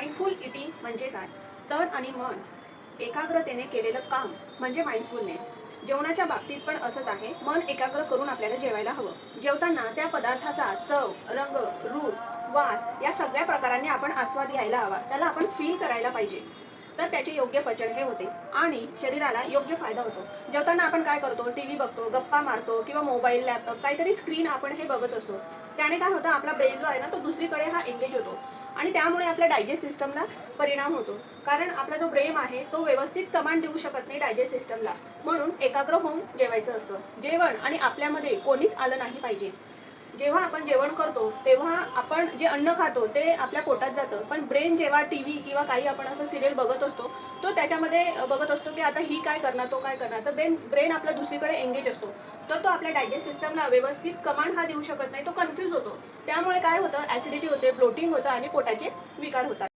Mindful eating म्हणजे काय? तन आणि मन एकाग्रतेने केलेलं काम म्हणजे माइंडफुलनेस जेवणाच्या बाबतीत पण असंच आहे. मन एकाग्र करून आपल्याला जेवायला हवं. जेवताना त्या पदार्थाचा चव रंग रूप वास या सगळ्या प्रकारांनी आपण आस्वाद घ्यायला हवा. त्याला आपण फील करायला पाहिजे. तर त्याचे योग्य पचन हे होते. आणि शरीराला योग्य फायदा होतो. जेवताना आपण काय करतो? टी व्ही बघतो गप्पा मारतो किंवा मोबाईल लॅपटॉप काहीतरी स्क्रीन आपण हे बघत असतो. त्याने काय होतं? आपला ब्रेन जो आहे ना तो दुसरीकडे हा एंगेज होतो. आणि त्यामुळे आपल्या डायजेस्ट सिस्टमला परिणाम होतो. कारण आपला जो ब्रेन आहे तो व्यवस्थित कमांड देऊ शकत नाही डायजेस्ट सिस्टमला म्हणून एकाग्र होऊन जेवायचं असतं. जेवण आणि आपल्यामध्ये कोणीच आलं नाही पाहिजे. जेव्हा आपण जेवण करतो तेव्हा आपण जे अन्न खातो ते आपल्या पोटात जातं. पण ब्रेन जेव्हा टी व्ही किंवा काही आपण असं सिरियल बघत असतो तो त्याच्यामध्ये बघत असतो की आता ही काय करणार तो काय करणार. तर ब्रेन ब्रेन आपला दुसरीकडे एंगेज असतो. तर तो आपल्या डायजेस्ट सिस्टमला व्यवस्थित कमांड हा देऊ शकत नाही तो कन्फ्यूज होतो. त्यामुळे काय होतं? ॲसिडिटी होते ब्लोटिंग होतं आणि पोटाचे विकार होतात.